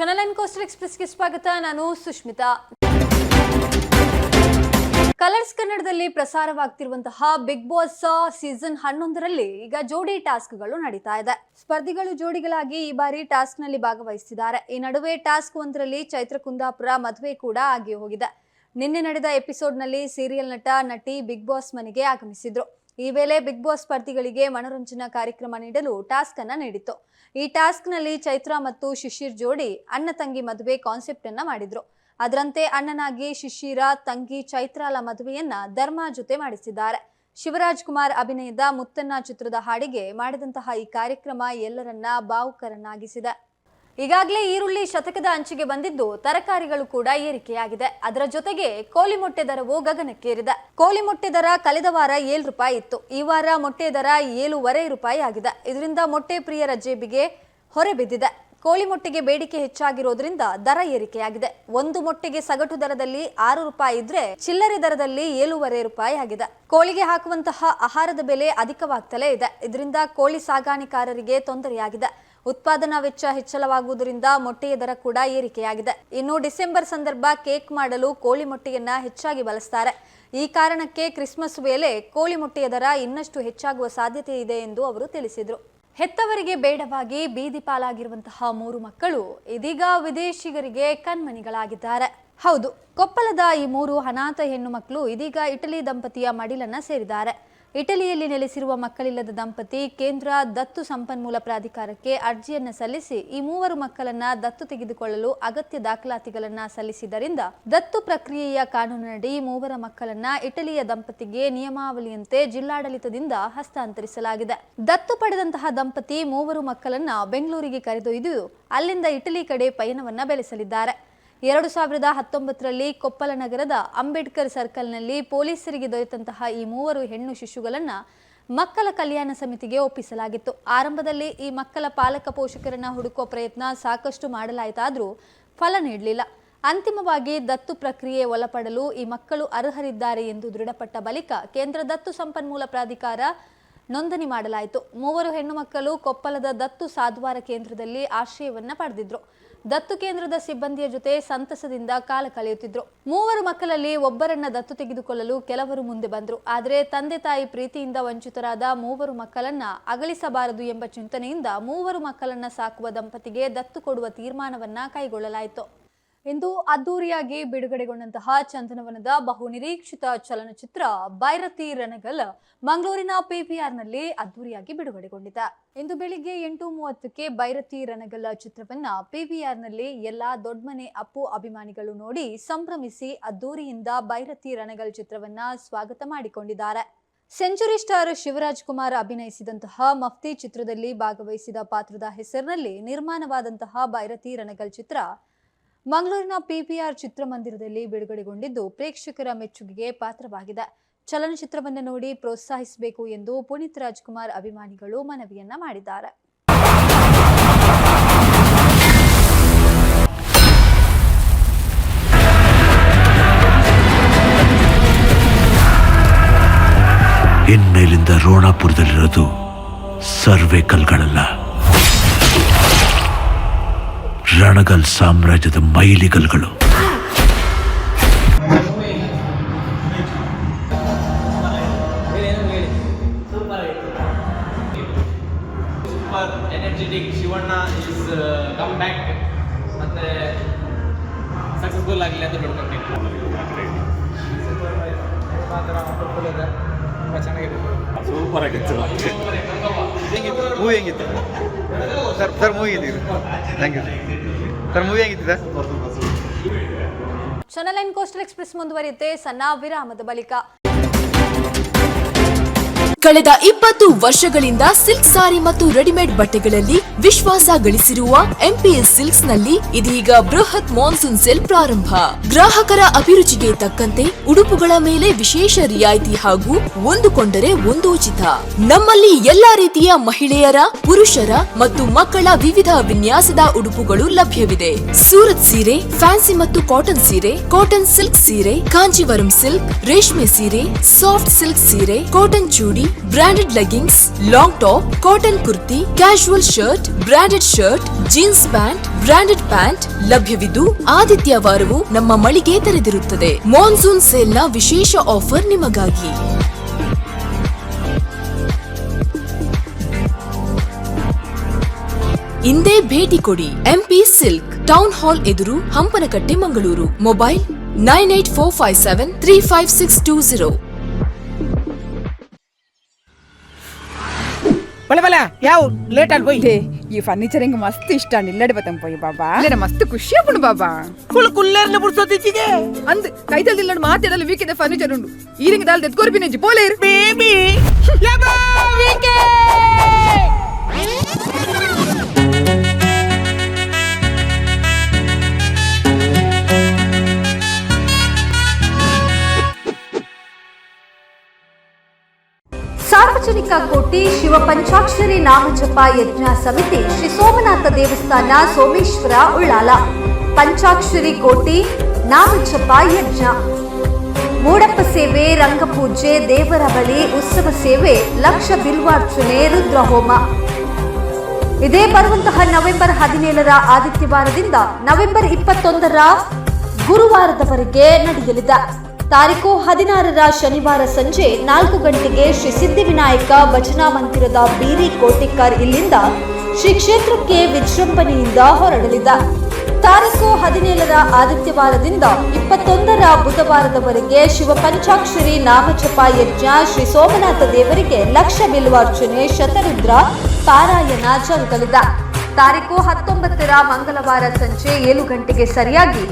Channel and coastal ಎಕ್ಸ್ಪ್ರೆಸ್ಗೆ ಸ್ವಾಗತ. ನಾನು Sushmita colours ಕನ್ನಡದಲ್ಲಿ ಪ್ರಸಾರವಾಗ್ತಿರುವಂತಹ ಬಿಗ್ ಬಾಸ್ ಸೀಸನ್ ಹನ್ನೊಂದರಲ್ಲಿ ಈಗ ಜೋಡಿ ಟಾಸ್ಕ್ಗಳು ನಡೀತಾ ಇದೆ. ಸ್ಪರ್ಧಿಗಳು ಜೋಡಿಗಳಾಗಿ ಈ ಬಾರಿ ಟಾಸ್ಕ್ನಲ್ಲಿ ಭಾಗವಹಿಸಿದ್ದಾರೆ ಈ ನಡುವೆ ಟಾಸ್ಕ್ ಒಂದರಲ್ಲಿ ಚೈತ್ರ ಕುಂದಾಪುರ ಮದುವೆ ಕೂಡ ಆಗಿ ಹೋಗಿದೆ. ನಿನ್ನೆ ನಡೆದ ಎಪಿಸೋಡ್ನಲ್ಲಿ ಸೀರಿಯಲ್ ನಟ, ನಟಿ ಬಿಗ್ ಬಾಸ್ ಮನೆಗೆ ಆಗಮಿಸಿದ್ರು. ಈ ವೇಳೆ ಬಿಗ್ ಬಾಸ್ ಸ್ಪರ್ಧಿಗಳಿಗೆ ಮನೋರಂಜನಾ ಕಾರ್ಯಕ್ರಮ ನೀಡಲು ಟಾಸ್ಕ್ ಅನ್ನ ನೀಡಿತ್ತು. ಈ ಟಾಸ್ಕ್ನಲ್ಲಿ ಚೈತ್ರ ಮತ್ತು ಶಿಶಿರ್ ಜೋಡಿ ಅಣ್ಣ ತಂಗಿ ಮದುವೆ ಕಾನ್ಸೆಪ್ಟ್ ಅನ್ನ ಮಾಡಿದ್ರು. ಅದರಂತೆ ಅಣ್ಣನಾಗಿ ಶಿಶಿರ, ತಂಗಿ ಚೈತ್ರಾಲ ಮದುವೆಯನ್ನ ಧರ್ಮ ಜೊತೆ ಮಾಡಿಸಿದ್ದಾರೆ. ಶಿವರಾಜ್ ಕುಮಾರ್ ಅಭಿನಯದ ಮುತ್ತನ್ನ ಚಿತ್ರದ ಹಾಡಿಗೆ ಮಾಡಿದಂತಹ ಈ ಕಾರ್ಯಕ್ರಮ ಎಲ್ಲರನ್ನ ಭಾವುಕರನ್ನಾಗಿಸಿದೆ. ಈಗಾಗಲೇ ಈರುಳ್ಳಿ ಶತಕದ ಅಂಚಿಗೆ ಬಂದಿದ್ದು ತರಕಾರಿಗಳು ಕೂಡ ಏರಿಕೆಯಾಗಿದೆ. ಅದರ ಜೊತೆಗೆ ಕೋಳಿ ಮೊಟ್ಟೆ ದರವು ಗಗನಕ್ಕೇರಿದೆ. ಕೋಳಿ ಮೊಟ್ಟೆ ದರ ಕಳೆದ ವಾರ ಏಳು ರೂಪಾಯಿ ಇತ್ತು. ಈ ವಾರ ಮೊಟ್ಟೆ ದರ ಏಳುವರೆ ರೂಪಾಯಿ ಆಗಿದೆ. ಇದರಿಂದ ಮೊಟ್ಟೆ ಪ್ರಿಯರ ಜೇಬಿಗೆ ಹೊರೆ ಬಿದ್ದಿದೆ. ಕೋಳಿ ಮೊಟ್ಟೆಗೆ ಬೇಡಿಕೆ ಹೆಚ್ಚಾಗಿರೋದ್ರಿಂದ ದರ ಏರಿಕೆಯಾಗಿದೆ. ಒಂದು ಮೊಟ್ಟೆಗೆ ಸಗಟು ದರದಲ್ಲಿ ಆರು ರೂಪಾಯಿ ಇದ್ರೆ ಚಿಲ್ಲರೆ ದರದಲ್ಲಿ ಏಳುವರೆ ರೂಪಾಯಿ ಆಗಿದೆ. ಕೋಳಿಗೆ ಹಾಕುವಂತಹ ಆಹಾರದ ಬೆಲೆ ಅಧಿಕವಾಗ್ತಲೇ ಇದೆ. ಇದರಿಂದ ಕೋಳಿ ಸಾಗಾಣಿಕಾರರಿಗೆ ತೊಂದರೆಯಾಗಿದೆ. ಉತ್ಪಾದನಾ ವೆಚ್ಚ ಹೆಚ್ಚಳವಾಗುವುದರಿಂದ ಮೊಟ್ಟೆಯ ದರ ಕೂಡ ಏರಿಕೆಯಾಗಿದೆ. ಇನ್ನು ಡಿಸೆಂಬರ್ ಸಂದರ್ಭ ಕೇಕ್ ಮಾಡಲು ಕೋಳಿ ಮೊಟ್ಟೆಯನ್ನ ಹೆಚ್ಚಾಗಿ ಬಳಸ್ತಾರೆ. ಈ ಕಾರಣಕ್ಕೆ ಕ್ರಿಸ್ಮಸ್ ವೇಳೆ ಕೋಳಿ ಮೊಟ್ಟೆಯ ದರ ಇನ್ನಷ್ಟು ಹೆಚ್ಚಾಗುವ ಸಾಧ್ಯತೆ ಇದೆ ಎಂದು ಅವರು ತಿಳಿಸಿದರು. ಹೆತ್ತವರಿಗೆ ಬೇಡವಾಗಿ ಬೀದಿ ಪಾಲಾಗಿರುವಂತಹ ಮೂರು ಮಕ್ಕಳು ಇದೀಗ ವಿದೇಶಿಗರಿಗೆ ಕಣ್ಮನಿಗಳಾಗಿದ್ದಾರೆ ಹೌದು, ಕೊಪ್ಪಳದ ಈ ಮೂರು ಅನಾಥ ಹೆಣ್ಣು ಮಕ್ಕಳು ಇದೀಗ ಇಟಲಿ ದಂಪತಿಯ ಮಡಿಲನ್ನ ಸೇರಿದ್ದಾರೆ. ಇಟಲಿಯಲ್ಲಿ ನೆಲೆಸಿರುವ ಮಕ್ಕಳಿಲ್ಲದ ದಂಪತಿ ಕೇಂದ್ರ ದತ್ತು ಸಂಪನ್ಮೂಲ ಪ್ರಾಧಿಕಾರಕ್ಕೆ ಅರ್ಜಿಯನ್ನು ಸಲ್ಲಿಸಿ ಈ ಮೂವರು ಮಕ್ಕಳನ್ನ ದತ್ತು ತೆಗೆದುಕೊಳ್ಳಲು ಅಗತ್ಯ ದಾಖಲಾತಿಗಳನ್ನು ಸಲ್ಲಿಸಿದ್ದರಿಂದ ದತ್ತು ಪ್ರಕ್ರಿಯೆಯ ಕಾನೂನಿನಡಿ ಮೂವರ ಮಕ್ಕಳನ್ನ ಇಟಲಿಯ ದಂಪತಿಗೆ ನಿಯಮಾವಳಿಯಂತೆ ಜಿಲ್ಲಾಡಳಿತದಿಂದ ಹಸ್ತಾಂತರಿಸಲಾಗಿದೆ. ದತ್ತು ಪಡೆದಂತಹ ದಂಪತಿ ಮೂವರು ಮಕ್ಕಳನ್ನ ಬೆಂಗಳೂರಿಗೆ ಕರೆದೊಯ್ದು ಅಲ್ಲಿಂದ ಇಟಲಿ ಕಡೆ ಪಯಣವನ್ನ ಬೆಳೆಸಲಿದ್ದಾರೆ. ಎರಡು ಸಾವಿರದ ಹತ್ತೊಂಬತ್ತರಲ್ಲಿ ಕೊಪ್ಪಲ ನಗರದ ಅಂಬೇಡ್ಕರ್ ಸರ್ಕಲ್ನಲ್ಲಿ ಪೊಲೀಸರಿಗೆ ದೊರೆತಂತಹ ಈ ಮೂವರು ಹೆಣ್ಣು ಶಿಶುಗಳನ್ನು ಮಕ್ಕಳ ಕಲ್ಯಾಣ ಸಮಿತಿಗೆ ಒಪ್ಪಿಸಲಾಗಿತ್ತು. ಆರಂಭದಲ್ಲಿ ಈ ಮಕ್ಕಳ ಪಾಲಕ ಪೋಷಕರನ್ನ ಹುಡುಕುವ ಪ್ರಯತ್ನ ಸಾಕಷ್ಟು ಮಾಡಲಾಯಿತಾದರೂ ಫಲ ನೀಡಲಿಲ್ಲ. ಅಂತಿಮವಾಗಿ ದತ್ತು ಪ್ರಕ್ರಿಯೆ ಒಳಪಡಲು ಈ ಮಕ್ಕಳು ಅರ್ಹರಿದ್ದಾರೆ ಎಂದು ದೃಢಪಟ್ಟ ಬಳಿಕ ಕೇಂದ್ರ ದತ್ತು ಸಂಪನ್ಮೂಲ ಪ್ರಾಧಿಕಾರ ನೋಂದಣಿ ಮಾಡಲಾಯಿತು. ಮೂವರು ಹೆಣ್ಣು ಮಕ್ಕಳು ಕೊಪ್ಪಳದ ದತ್ತು ಸಾಧುವಾರ ಕೇಂದ್ರದಲ್ಲಿ ಆಶ್ರಯವನ್ನ ಪಡೆದಿದ್ರು. ದತ್ತು ಕೇಂದ್ರದ ಸಿಬ್ಬಂದಿಯ ಜೊತೆ ಸಂತಸದಿಂದ ಕಾಲ ಕಳೆಯುತ್ತಿದ್ರು. ಮೂವರು ಮಕ್ಕಳಲ್ಲಿ ಒಬ್ಬರನ್ನ ದತ್ತು ತೆಗೆದುಕೊಳ್ಳಲು ಕೆಲವರು ಮುಂದೆ ಬಂದರು. ಆದರೆ ತಂದೆ ತಾಯಿ ಪ್ರೀತಿಯಿಂದ ವಂಚಿತರಾದ ಮೂವರು ಮಕ್ಕಳನ್ನ ಅಗಲಿಸಬಾರದು ಎಂಬ ಚಿಂತನೆಯಿಂದ ಮೂವರು ಮಕ್ಕಳನ್ನ ಸಾಕುವ ದಂಪತಿಗೆ ದತ್ತು ಕೊಡುವ ತೀರ್ಮಾನವನ್ನ ಕೈಗೊಳ್ಳಲಾಯಿತು. ಇಂದು ಅದ್ದೂರಿಯಾಗಿ ಬಿಡುಗಡೆಗೊಂಡಂತಹ ಚಂದನವನದ ಬಹು ನಿರೀಕ್ಷಿತ ಚಲನಚಿತ್ರ ಬೈರತಿ ರಣಗಲ್ ಮಂಗಳೂರಿನ ಪಿವಿಆರ್ನಲ್ಲಿ ಅದ್ದೂರಿಯಾಗಿ ಬಿಡುಗಡೆಗೊಂಡಿದೆ. ಇಂದು ಬೆಳಿಗ್ಗೆ ಎಂಟು ಮೂವತ್ತಕ್ಕೆ ಬೈರತಿ ರಣಗಲ್ ಚಿತ್ರವನ್ನ ಪಿವಿಆರ್ನಲ್ಲಿ ಎಲ್ಲಾ ದೊಡ್ಡಮನೆ ಅಪ್ಪು ಅಭಿಮಾನಿಗಳು ನೋಡಿ ಸಂಭ್ರಮಿಸಿ ಅದ್ದೂರಿಯಿಂದ ಬೈರತಿ ರಣಗಲ್ ಚಿತ್ರವನ್ನ ಸ್ವಾಗತ ಮಾಡಿಕೊಂಡಿದ್ದಾರೆ. ಸೆಂಚುರಿ ಸ್ಟಾರ್ ಶಿವರಾಜ್ ಕುಮಾರ್ ಅಭಿನಯಿಸಿದಂತಹ ಮಫ್ತಿ ಚಿತ್ರದಲ್ಲಿ ಭಾಗವಹಿಸಿದ ಪಾತ್ರದ ಹೆಸರಿನಲ್ಲಿ ನಿರ್ಮಾಣವಾದಂತಹ ಬೈರತಿ ರಣಗಲ್ ಚಿತ್ರ ಮಂಗಳೂರಿನ ಪಿಪಿಆರ್ ಚಿತ್ರಮಂದಿರದಲ್ಲಿ ಬಿಡುಗಡೆಗೊಂಡಿದ್ದು ಪ್ರೇಕ್ಷಕರ ಮೆಚ್ಚುಗೆಗೆ ಪಾತ್ರವಾಗಿದೆ. ಚಲನಚಿತ್ರವನ್ನು ನೋಡಿ ಪ್ರೋತ್ಸಾಹಿಸಬೇಕು ಎಂದು ಪುನೀತ್ ರಾಜ್ಕುಮಾರ್ ಅಭಿಮಾನಿಗಳು ಮನವಿಯನ್ನ ಮಾಡಿದ್ದಾರೆ. ಇನ್ಮೇಲಿಂದ ರೋಣಾಪುರದಲ್ಲಿರೋದು ಸರ್ವೆ ಕಲ್ಗಳಲ್ಲ. ರಣಗಲ್ ಸಾಮ್ರಾಜ್ಯದ ಮೈಲಿಗಲ್ಗಳು. ಶಿವಣ್ಣ ಇಸ್ ಕಮ್ ಬ್ಯಾಕ್ ಮತ್ತೆ ಸಕ್ಸಸ್ಫುಲ್ ಆಗಲಿ ಅಂತ ಇದೆ ತುಂಬ ಚೆನ್ನಾಗಿದೆ ಸೂಪರ್ ಆಗಿತ್ತು. ಹೆಂಗಿತ್ತು? ಮೂವಿ ಹೆಂಗಿತ್ತು ಸರ್ ಸರ್ ಮೂವಿ ಹೆಂಗಿತ್ತು ಥ್ಯಾಂಕ್ ಯು ಸರ್ ಮೂವಿ ಹೆಂಗಿತ್ತು? ಸರ್ ಚಾನಲ್ ಕೋಸ್ಟಲ್ ಎಕ್ಸ್ಪ್ರೆಸ್ ಮುಂದುವರಿಯುತ್ತೆ. ಸಣ್ಣ ವಿರಾಮದ ಬಳಿಕ. ಕಳೆದ ಇಪ್ಪತ್ತು ವರ್ಷಗಳಿಂದ ಸಿಲ್ಕ್ ಸಾರಿ ಮತ್ತು ರೆಡಿಮೇಡ್ ಬಟ್ಟೆಗಳಲ್ಲಿ ವಿಶ್ವಾಸ ಗಳಿಸಿರುವ ಎಂಪಿಎಸ್ ಸಿಲ್ಕ್ಸ್ನಲ್ಲಿ ಇದೀಗ ಬೃಹತ್ ಮಾನ್ಸೂನ್ ಸೇಲ್ ಪ್ರಾರಂಭ. ಗ್ರಾಹಕರ ಅಭಿರುಚಿಗೆ ತಕ್ಕಂತೆ ಉಡುಪುಗಳ ಮೇಲೆ ವಿಶೇಷ ರಿಯಾಯಿತಿ ಹಾಗೂ ಒಂದು ಕೊಂಡರೆ ಒಂದು ಉಚಿತ. ನಮ್ಮಲ್ಲಿ ಎಲ್ಲಾ ರೀತಿಯ ಮಹಿಳೆಯರ, ಪುರುಷರ ಮತ್ತು ಮಕ್ಕಳ ವಿವಿಧ ವಿನ್ಯಾಸದ ಉಡುಪುಗಳು ಲಭ್ಯವಿದೆ. ಸೂರತ್ ಸೀರೆ, ಫ್ಯಾನ್ಸಿ ಮತ್ತು ಕಾಟನ್ ಸೀರೆ, ಕಾಟನ್ ಸಿಲ್ಕ್ ಸೀರೆ, ಕಾಂಜಿವರಂ ಸಿಲ್ಕ್, ರೇಷ್ಮೆ ಸೀರೆ, ಸಾಫ್ಟ್ ಸಿಲ್ಕ್ ಸೀರೆ, cotton chudi branded leggings long top cotton kurti casual shirt branded shirt jeans pant branded pant ಲಭ್ಯವಿದ್ದು ಆದಿತ್ಯ ವಾರವು ನಮ್ಮ ಮಳಿಗೆ ತೆರೆದಿರುತ್ತದೆ. ಮಾನ್ಸೂನ್ ಸೇಲ್ನ ವಿಶೇಷ ಆಫರ್ ನಿಮಗಾಗಿ. ಇಂದೇ ಭೇಟಿ ಕೊಡಿ. ಎಂಪಿ ಸಿಲ್ಕ್ ಟೌನ್ ಹಾಲ್ ಎದುರು Hampankatta, Mangaluru. Mobile nine eight four five seven three five six two zero ಬಲೆ ಬಲೆ ಯಾವ ಲೇಟ್ ಆಗಿ పోయి ಲೇ, ಈ ಫರ್ನಿಚರ್ ಹಿಂಗ ಮಸ್ತ್ ಇಷ್ಟ ನಿಲ್ಲಡಿ ಬತ್ತಂ ಪೋಯಿ ಬಾಬಾ ಇಲ್ಲ ಮಸ್ತ್ ಖುಷಿ ಆಗ್ಬಿಡು ಬಾಬಾ ಕುಲ್ ಕುಲ್ಲೇರ್ನ ಬುಡ್ಸೋದಿಚ್ಚಿಗೆ ಅಂದ್ ಕೈತಲ್ ಇಲ್ಲಡ್ ಮಾತಾಡಲ್ಲ ವೀಕೆಂಡ್ ಫರ್ನಿಚರ್ ಉಂಡು ಈರಿಂಗ ದಾಲ್ ತೆತ್ಕೋರ್ ಬಿನೆಜಿ ಪೋಲೆ ಇರು ಬೇಬಿ ಯಬ್ಬಾ ವೀಕೆ ಸಾರ್ವಜನಿಕ ಕೋಟಿ ಶಿವ ಪಂಚಾಕ್ಷರಿ ನಾಮಜಪ ಯಜ್ಞ ಸಮಿತಿ ಶ್ರೀ ಸೋಮನಾಥ ದೇವಸ್ಥಾನ ಸೋಮೇಶ್ವರ ಉಳ್ಳಾಲ. ಪಂಚಾಕ್ಷರಿ ಕೋಟಿ ನಾಮಜಪ ಯಜ್ಞ. ಮೂಡಪ್ಪ ಸೇವೆ ರಂಗಪೂಜೆ ದೇವರ ಬಳಿ ಉತ್ಸವ ಸೇವೆ, ಲಕ್ಷ ಬಿಲ್ವಾರ್ಚನೆ, ರುದ್ರಹೋಮ. ಇದೇ ಬರುವಂತಹ ನವೆಂಬರ್ ಹದಿನೇಳರ ಆದಿತ್ಯವಾರದಿಂದ ನವೆಂಬರ್ ಇಪ್ಪತ್ತೊಂದರ ಗುರುವಾರದವರೆಗೆ ನಡೆಯಲಿದೆ. ತಾರೀಕು ಹದಿನಾರರ ಶನಿವಾರ ಸಂಜೆ ನಾಲ್ಕು ಗಂಟೆಗೆ ಶ್ರೀ ಸಿದ್ಧಿವಿನಾಯಕ ಭಜನಾ ಮಂದಿರದ ಬೀರಿ ಕೋಟಿಕರ್ ಇಲ್ಲಿಂದ ಶ್ರೀ ಕ್ಷೇತ್ರಕ್ಕೆ ವಿಜೃಂಭಣೆಯಿಂದ ಹೊರಡಲಿದೆ. ತಾರೀಕು ಹದಿನೇಳರ ಆದಿತ್ಯವಾರದಿಂದ ಇಪ್ಪತ್ತೊಂದರ ಬುಧವಾರದವರೆಗೆ ಶಿವ ಪಂಚಾಕ್ಷರಿ ನಾಮಜಪ ಯಜ್ಞ ಶ್ರೀ ಸೋಮನಾಥ ದೇವರಿಗೆ ಲಕ್ಷ ಬಿಲ್ವಾರ್ಚನೆ ಶತರುದ್ರ ಪಾರಾಯಣ ಜರುಗಲಿದೆ. ತಾರೀಕು ಹತ್ತೊಂಬತ್ತರ ಮಂಗಳವಾರ ಸಂಜೆ ಏಳು ಗಂಟೆಗೆ ಸರಿಯಾಗಿ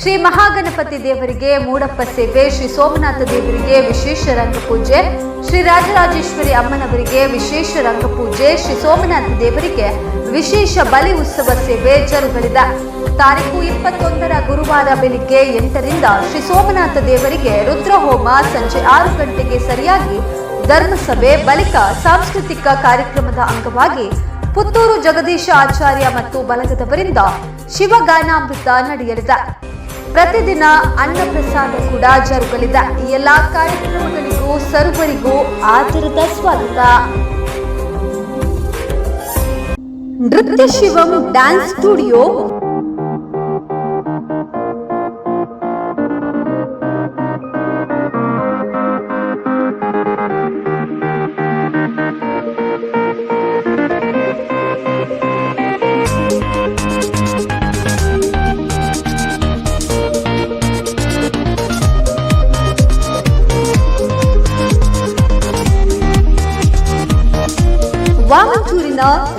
ಶ್ರೀ ಮಹಾಗಣಪತಿ ದೇವರಿಗೆ, ಮೂಡಪ್ಪ ಸೇವೆ, ಶ್ರೀ ಸೋಮನಾಥ ದೇವರಿಗೆ ವಿಶೇಷ ರಂಗಪೂಜೆ ಶ್ರೀ ರಾಜರಾಜೇಶ್ವರಿ ಅಮ್ಮನವರಿಗೆ ವಿಶೇಷ ರಂಗಪೂಜೆ ಶ್ರೀ ಸೋಮನಾಥ ದೇವರಿಗೆ ವಿಶೇಷ ಬಲಿ ಉತ್ಸವ ಸೇವೆ ಜರುಗಲಿದೆ. ತಾರೀಕು ಇಪ್ಪತ್ತೊಂದರ ಗುರುವಾರ ಬೆಳಿಗ್ಗೆ ಎಂಟರಿಂದ ಶ್ರೀ ಸೋಮನಾಥ ದೇವರಿಗೆ ರುದ್ರಹೋಮ ಸಂಜೆ ಆರು ಗಂಟೆಗೆ ಸರಿಯಾಗಿ ಧರ್ಮಸಭೆ, ಬಳಿಕ ಸಾಂಸ್ಕೃತಿಕ ಕಾರ್ಯಕ್ರಮದ ಅಂಗವಾಗಿ ಪುತ್ತೂರು ಜಗದೀಶ ಆಚಾರ್ಯ ಮತ್ತು ಬಲಗದವರಿಂದ ಶಿವಗಾನಾಮೃತ ನಡೆಯಲಿದೆ. ಪ್ರತಿದಿನ ಅನ್ನ ಪ್ರಸಾದ ಕೂಡ ಜರುಗಲಿದೆ. ಈ ಎಲ್ಲಾ ಕಾರ್ಯಕ್ರಮಗಳಿಗೂ ಸರ್ವರಿಗೂ ಆತುರದ ಸ್ವಾಗತ. ನೃತ್ಯ ಶಿವಂ ಡ್ಯಾನ್ಸ್ ಸ್ಟುಡಿಯೋ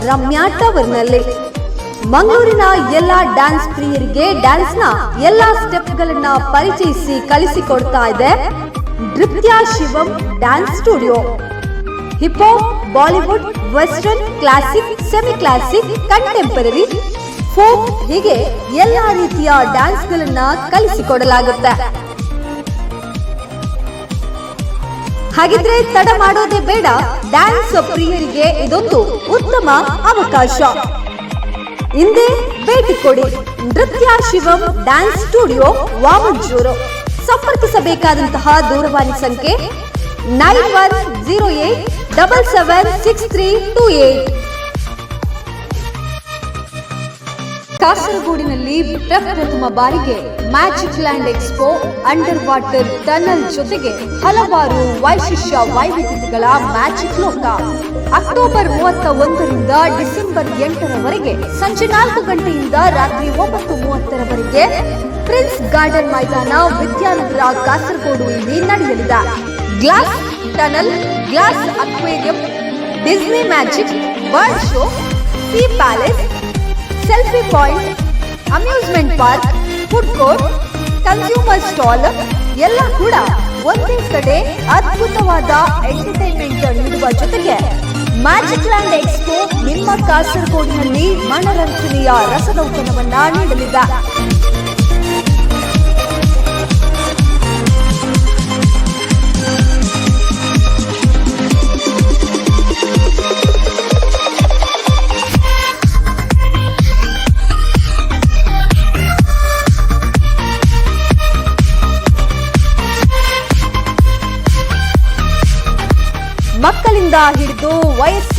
ರಮ್ಯಾ ಟವರ್ನಲ್ಲಿ. ಮಂಗಳೂರಿನ ಎಲ್ಲ ಡ್ಯಾನ್ಸ್ ಪ್ರಿಯರಿಗೆ ಡ್ಯಾನ್ಸ್ ಡ್ಯಾನ್ಸ್ನ ಎಲ್ಲ ಸ್ಟೆಪ್ಗಳನ್ನ ಪರಿಚಯಿಸಿ ಕಲಿಸಿಕೊಡ್ತಾ ಇದೆ Nritya Shivam dance studio. Hip hop Bollywood, western, classic semi classic contemporary, folk ಹೀಗೆ ಎಲ್ಲ ರೀತಿಯ ಡ್ಯಾನ್ಸ್ ಗಳನ್ನ ಕಲಿಸಿಕೊಡಲಾಗುತ್ತೆ. ಹಾಗಿದ್ರೆ ತಡ ಮಾಡೋದೇ ಬೇಡ. ಡ್ಯಾನ್ಸ್ ಪ್ರಿಯರಿಗೆ ಇದೊಂದು ಉತ್ತಮ ಅವಕಾಶ. ಹಿಂದೆ ಭೇಟಿ ಕೊಡಿ. Nritya Shivam dance studio Vamanjoor. ಸಂಪರ್ಕಿಸಬೇಕಾದಂತಹ ದೂರವಾಣಿ ಸಂಖ್ಯೆ nine one zero eight double seven six three two eight. ಕಾಸರಗೋಡಿನಲ್ಲಿ ಪ್ರಪ್ರಥಮ ಬಾರಿಗೆ magic land expo under water tunnel ಜೊತೆಗೆ ಹಲವಾರು ವೈಶಿಷ್ಟ್ಯ ವೈವಿಧ್ಯತೆಗಳ ಮ್ಯಾಜಿಕ್ ಲೋಕ. ಅಕ್ಟೋಬರ್ ಮೂವತ್ತ ಒಂದರಿಂದ ಡಿಸೆಂಬರ್ ಎಂಟರವರೆಗೆ ಸಂಜೆ ನಾಲ್ಕು ಗಂಟೆಯಿಂದ ರಾತ್ರಿ ಒಂಬತ್ತು ಮೂವತ್ತರವರೆಗೆ ಪ್ರಿನ್ಸ್ ಗಾರ್ಡನ್ ಮೈದಾನ ವಿದ್ಯಾನಗರ ಕಾಸರಗೋಡು ಇಲ್ಲಿ ನಡೆಯಲಿದೆ. Glass tunnel, glass aquarium, Disney magic bird show, sea palace selfie point amusement park food court consumer stall ಎಲ್ಲ ಕೂಡ ಒಂದೇ ಕಡೆ ಅದ್ಭುತವಾದ ಎಂಟರ್ಟೈನ್ಮೆಂಟ್ ನೀಡುವ ಜೊತೆಗೆ ಮ್ಯಾಜಿಕ್ ಲ್ಯಾಂಡ್ ಎಕ್ಸ್ಪೋ ನಿಮ್ಮ ಕಾಸರಗೋಡಿನಲ್ಲಿ ಮನರಂಜನೆಯ ರಸದೌತಣವನ್ನ ನೀಡಲಿದೆ.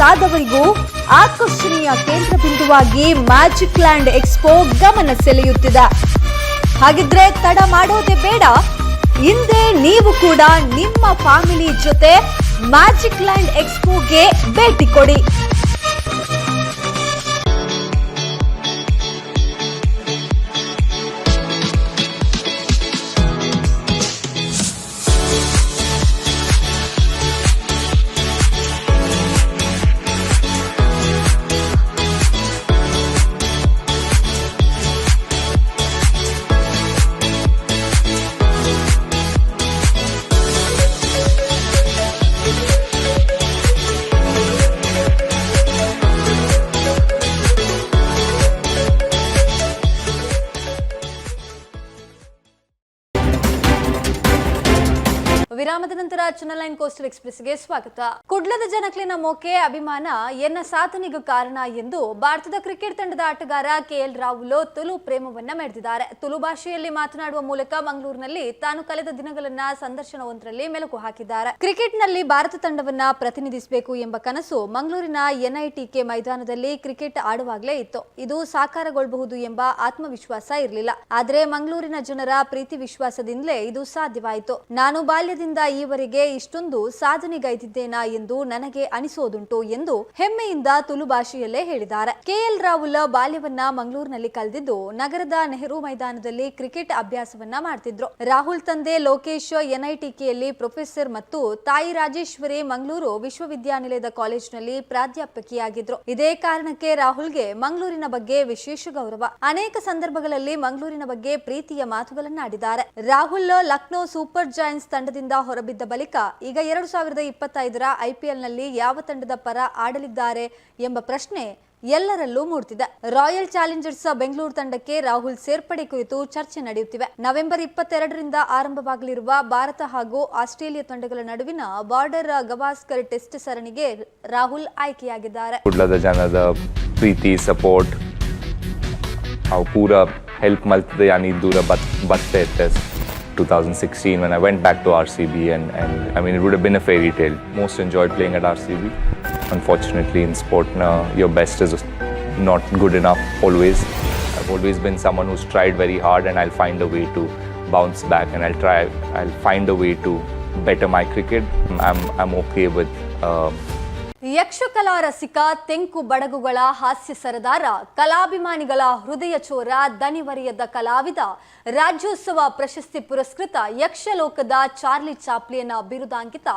ವಯಸ್ಸಾದವರಿಗೂ ಆಕರ್ಷಣೀಯ ಕೇಂದ್ರ ಬಿಂದುವಾಗಿ ಮ್ಯಾಜಿಕ್ ಲ್ಯಾಂಡ್ ಎಕ್ಸ್ಪೋ ಗಮನ ಸೆಳೆಯುತ್ತಿದೆ. ಹಾಗಿದ್ರೆ ತಡ ಮಾಡೋದೇ ಬೇಡ. ಹಿಂದೆ ನೀವು ಕೂಡ ನಿಮ್ಮ ಫ್ಯಾಮಿಲಿ ಜೊತೆ ಮ್ಯಾಜಿಕ್ ಲ್ಯಾಂಡ್ ಎಕ್ಸ್ಪೋಗೆ ಭೇಟಿ ಕೊಡಿ. ಚಾನಲ್ ಕೋಸ್ಟಲ್ ಕೋಸ್ಟಲ್ ಎಕ್ಸ್ಪ್ರೆಸ್ಗೆ ಸ್ವಾಗತ. ಕುಡ್ಲದ ಜನಕ್ಲಿನ ಮೋಕೆ ಅಭಿಮಾನ ಎನ್ನ ಸಾಧನೆಗೂ ಕಾರಣ ಎಂದು ಭಾರತದ ಕ್ರಿಕೆಟ್ ತಂಡದ ಆಟಗಾರ ಕೆಎಲ್ ರಾಹುಲ್ ತುಲು ಪ್ರೇಮವನ್ನ ಮೆರೆದಿದ್ದಾರೆ. ತುಲು ಭಾಷೆಯಲ್ಲಿ ಮಾತನಾಡುವ ಮೂಲಕ ಮಂಗಳೂರಿನಲ್ಲಿ ತಾನು ಕಳೆದ ದಿನಗಳನ್ನ ಸಂದರ್ಶನವೊಂದರಲ್ಲಿ ಮೆಲುಕು ಹಾಕಿದ್ದಾರೆ. ಕ್ರಿಕೆಟ್ನಲ್ಲಿ ಭಾರತ ತಂಡವನ್ನ ಪ್ರತಿನಿಧಿಸಬೇಕು ಎಂಬ ಕನಸು ಮಂಗಳೂರಿನ ಎನ್ಐಟಿಕೆ ಮೈದಾನದಲ್ಲಿ ಕ್ರಿಕೆಟ್ ಆಡುವಾಗಲೇ ಇತ್ತು. ಇದು ಸಾಕಾರಗೊಳ್ಳಬಹುದು ಎಂಬ ಆತ್ಮವಿಶ್ವಾಸ ಇರಲಿಲ್ಲ. ಆದರೆ ಮಂಗಳೂರಿನ ಜನರ ಪ್ರೀತಿ ವಿಶ್ವಾಸದಿಂದಲೇ ಇದು ಸಾಧ್ಯವಾಯಿತು. ನಾನು ಬಾಲ್ಯದಿಂದ ಈವರೆಗೆ ಇಷ್ಟೊಂದು ಸಾಧನೆಗೈದಿದ್ದೇನಾ ಎಂದು ನನಗೆ ಅನಿಸೋದುಂಟು ಎಂದು ಹೆಮ್ಮೆಯಿಂದ ತುಳು ಭಾಷೆಯಲ್ಲೇ ಹೇಳಿದ್ದಾರೆ. ಕೆಎಲ್ ರಾಹುಲ್ ಬಾಲ್ಯವನ್ನ ಮಂಗಳೂರಿನಲ್ಲಿ ಕಳೆದಿದ್ದು ನಗರದ ನೆಹರು ಮೈದಾನದಲ್ಲಿ ಕ್ರಿಕೆಟ್ ಅಭ್ಯಾಸವನ್ನ ಮಾಡ್ತಿದ್ರು. ರಾಹುಲ್ ತಂದೆ ಲೋಕೇಶ್, ಎನ್ಐಟಿಕೆಯಲ್ಲಿ ಪ್ರೊಫೆಸರ್ ಮತ್ತು ತಾಯಿ ರಾಜೇಶ್ವರಿ ಮಂಗಳೂರು ವಿಶ್ವವಿದ್ಯಾನಿಲಯದ ಕಾಲೇಜಿನಲ್ಲಿ ಪ್ರಾಧ್ಯಾಪಕಿಯಾಗಿದ್ರು. ಇದೇ ಕಾರಣಕ್ಕೆ ರಾಹುಲ್ಗೆ ಮಂಗಳೂರಿನ ಬಗ್ಗೆ ವಿಶೇಷ ಗೌರವ. ಅನೇಕ ಸಂದರ್ಭಗಳಲ್ಲಿ ಮಂಗಳೂರಿನ ಬಗ್ಗೆ ಪ್ರೀತಿಯ ಮಾತುಗಳನ್ನಾಡಿದ್ದಾರೆ. ರಾಹುಲ್ ಲಕ್ನೋ ಸೂಪರ್ ಜೈನ್ಸ್ ತಂಡದಿಂದ ಹೊರಬಿದ್ದ ಬಳಿಕ ಈಗ ಎರಡು ಸಾವಿರದ ಇಪ್ಪತ್ತೈದರ ಐಪಿಎಲ್ನಲ್ಲಿ ಯಾವ ತಂಡದ ಪರ ಆಡಲಿದ್ದಾರೆ ಎಂಬ ಪ್ರಶ್ನೆ ಎಲ್ಲರಲ್ಲೂ ಮೂಡ್ತಿದೆ. ರಾಯಲ್ ಚಾಲೆಂಜರ್ಸ್ ಬೆಂಗಳೂರು ತಂಡಕ್ಕೆ ರಾಹುಲ್ ಸೇರ್ಪಡೆ ಕುರಿತು ಚರ್ಚೆ ನಡೆಯುತ್ತಿವೆ. ನವೆಂಬರ್ ಇಪ್ಪತ್ತೆರಡರಿಂದ ಆರಂಭವಾಗಲಿರುವ ಭಾರತ ಹಾಗೂ ಆಸ್ಟ್ರೇಲಿಯಾ ತಂಡಗಳ ನಡುವಿನ ಬಾರ್ಡರ್ ಗವಾಸ್ಕರ್ ಟೆಸ್ಟ್ ಸರಣಿಗೆ ರಾಹುಲ್ ಆಯ್ಕೆಯಾಗಿದ್ದಾರೆ. ಜನದ ಪ್ರೀತಿ, ಸಪೋರ್ಟ್ ಹೆಲ್ಪ್ ಮಾಡ್ತದೆ ದೂರ ಬತ್ ಬತ್ತೆ 2016 when I went back to RCB and, and I mean it would have been a fairy tale. Most enjoyed playing at RCB. Unfortunately in sport now your best is not good enough always. I've always been someone who's tried very hard and I'll find a way to bounce back and I'll try I'll find a way to better my cricket. I'm I'm okay with uh, Yakshakala ರಸಿಕ ತೆಂಕು ಬಡಗುಗಳ ಹಾಸ್ಯ ಸರದಾರ, ಕಲಾಭಿಮಾನಿಗಳ ಹೃದಯ ಚೋರ ದನಿವರಿಯದ ಕಲಾವಿದ, ರಾಜ್ಯೋತ್ಸವ ಪ್ರಶಸ್ತಿ ಪುರಸ್ಕೃತ ಯಕ್ಷಲೋಕದ Charlie ಚಾಪ್ಲಿಯನ ಬಿರುದಾಂಕಿತ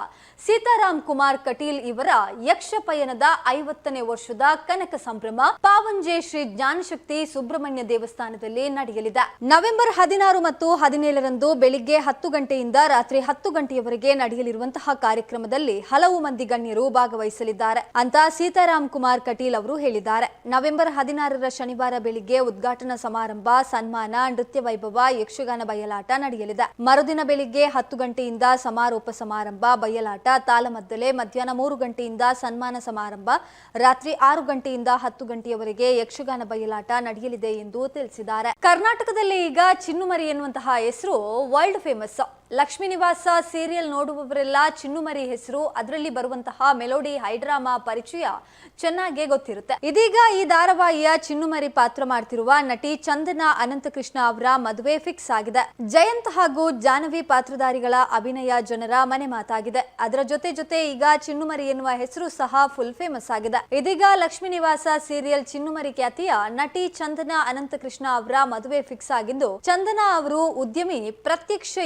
ಸೀತಾರಾಮ್ ಕುಮಾರ್ ಕಟೀಲ್ ಇವರ ಯಕ್ಷ ಪಯಣದ ಐವತ್ತನೇ ವರ್ಷದ ಕನಕ ಸಂಭ್ರಮ ಪಾವಂಜೆ ಶ್ರೀ ಜ್ಞಾನಶಕ್ತಿ ಸುಬ್ರಹ್ಮಣ್ಯ ದೇವಸ್ಥಾನದಲ್ಲಿ ನಡೆಯಲಿದೆ. ನವೆಂಬರ್ ಹದಿನಾರು ಮತ್ತು ಹದಿನೇಳರಂದು ಬೆಳಿಗ್ಗೆ ಹತ್ತು ಗಂಟೆಯಿಂದ ರಾತ್ರಿ ಹತ್ತು ಗಂಟೆಯವರೆಗೆ ನಡೆಯಲಿರುವಂತಹ ಕಾರ್ಯಕ್ರಮದಲ್ಲಿ ಹಲವು ಮಂದಿ ಗಣ್ಯರು ಭಾಗವಹಿಸಲಿದ್ದಾರೆ. ಅಂತ ಸೀತಾರಾಮ್ ಕುಮಾರ್ ಕಟೀಲ್ ಅವರು ಹೇಳಿದ್ದಾರೆ. ನವೆಂಬರ್ ಹದಿನಾರರ ಶನಿವಾರ ಬೆಳಿಗ್ಗೆ ಉದ್ಘಾಟನಾ ಸಮಾರಂಭ, ಸನ್ಮಾನ, ನೃತ್ಯ ವೈಭವ, ಯಕ್ಷಗಾನ ಬಯಲಾಟ ನಡೆಯಲಿದೆ. ಮರುದಿನ ಬೆಳಿಗ್ಗೆ ಹತ್ತು ಗಂಟೆಯಿಂದ ಸಮಾರೋಪ ಸಮಾರಂಭ, ಬಯಲಾಟ, ತಾಲಮದ್ದಲೆ, ಮಧ್ಯಾಹ್ನ ಮೂರು ಗಂಟೆಯಿಂದ ಸನ್ಮಾನ ಸಮಾರಂಭ, ರಾತ್ರಿ ಆರು ಗಂಟೆಯಿಂದ ಹತ್ತು ಗಂಟೆಯವರೆಗೆ ಯಕ್ಷಗಾನ ಬಯಲಾಟ ನಡೆಯಲಿದೆ ಎಂದು ತಿಳಿಸಿದ್ದಾರೆ. ಕರ್ನಾಟಕದಲ್ಲಿ ಈಗ ಚಿನ್ನುಮರಿ ಎನ್ನುವಂತಹ ಹೆಸರು ವರ್ಲ್ಡ್ ಫೇಮಸ್ ಲಕ್ಷ್ಮೀ ನಿವಾಸ ಸೀರಿಯಲ್ ನೋಡುವವರೆಲ್ಲ ಚಿನ್ನುಮರಿ ಹೆಸರು. ಅದರಲ್ಲಿ ಬರುವಂತಹ ಮೆಲೋಡಿ ಹೈಡ್ರಾಮಾ ಪರಿಚಯ ಚೆನ್ನಾಗೇ ಗೊತ್ತಿರುತ್ತೆ. ಇದೀಗ ಈ ಧಾರಾವಾಹಿಯ ಚಿನ್ನುಮರಿ ಪಾತ್ರ ಮಾಡ್ತಿರುವ ನಟಿ ಚಂದನಾ ಅನಂತಕೃಷ್ಣ ಅವರ ಮದುವೆ ಫಿಕ್ಸ್ ಆಗಿದೆ. ಜಯಂತ್ ಹಾಗೂ ಜಾಹ್ನವಿ ಪಾತ್ರಧಾರಿಗಳ ಅಭಿನಯ ಜನರ ಮನೆ ಮಾತಾಗಿದೆ. ಅದರ ಜೊತೆ ಜೊತೆ ಈಗ ಚಿನ್ನುಮರಿ ಎನ್ನುವ ಹೆಸರು ಸಹ ಫುಲ್ ಫೇಮಸ್ ಆಗಿದೆ. ಇದೀಗ ಲಕ್ಷ್ಮೀ ನಿವಾಸ ಸೀರಿಯಲ್ ಚಿನ್ನುಮರಿ ಖ್ಯಾತಿಯ ನಟಿ ಚಂದನಾ ಅನಂತಕೃಷ್ಣ ಅವರ ಮದುವೆ ಫಿಕ್ಸ್ ಆಗಿದ್ದು, ಚಂದನಾ ಅವರು ಉದ್ಯಮಿ ಪ್ರತ್ಯಕ್ಷ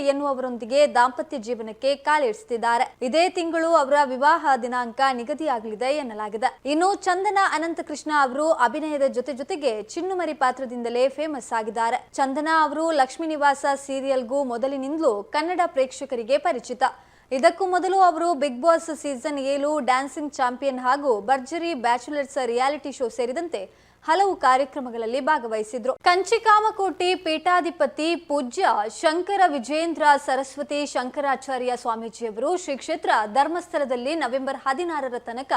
ಎನ್ನುವವರೊಂದಿಗೆ ದಾಂಪತ್ಯ ಜೀವನಕ್ಕೆ ಕಾಲಿಡಿಸುತ್ತಿದ್ದಾರೆ ಇದೇ ತಿಂಗಳು ಅವರ ವಿವಾಹ ದಿನಾಂಕ ನಿಗದಿಯಾಗಲಿದೆ ಎನ್ನಲಾಗಿದೆ. ಇನ್ನು ಚಂದನ ಅನಂತಕೃಷ್ಣ ಅವರು ಅಭಿನಯದ ಜೊತೆ ಜೊತೆಗೆ ಚಿನ್ನುಮರಿ ಪಾತ್ರದಿಂದಲೇ ಫೇಮಸ್ ಆಗಿದ್ದಾರೆ. ಚಂದನ ಅವರು ಲಕ್ಷ್ಮೀ ನಿವಾಸ ಸೀರಿಯಲ್ಗೂ ಮೊದಲಿನಿಂದಲೂ ಕನ್ನಡ ಪ್ರೇಕ್ಷಕರಿಗೆ ಪರಿಚಿತ. ಇದಕ್ಕೂ ಮೊದಲು ಅವರು ಬಿಗ್ ಬಾಸ್ ಸೀಸನ್ ಏಳು ಡ್ಯಾನ್ಸಿಂಗ್ ಚಾಂಪಿಯನ್ ಹಾಗೂ ಭರ್ಜರಿ ಬ್ಯಾಚುಲರ್ಸ್ ರಿಯಾಲಿಟಿ ಶೋ ಸೇರಿದಂತೆ ಹಲವು ಕಾರ್ಯಕ್ರಮಗಳಲ್ಲಿ ಭಾಗವಹಿಸಿದ್ರು. ಕಂಚಿಕಾಮಕೋಟಿ ಪೀಠಾಧಿಪತಿ ಪೂಜ್ಯ ಶಂಕರ ವಿಜೇಂದ್ರ ಸರಸ್ವತಿ ಶಂಕರಾಚಾರ್ಯ ಸ್ವಾಮೀಜಿಯವರು ಶ್ರೀ ಕ್ಷೇತ್ರ ಧರ್ಮಸ್ಥಳದಲ್ಲಿ ನವೆಂಬರ್ ಹದಿನಾರರ ತನಕ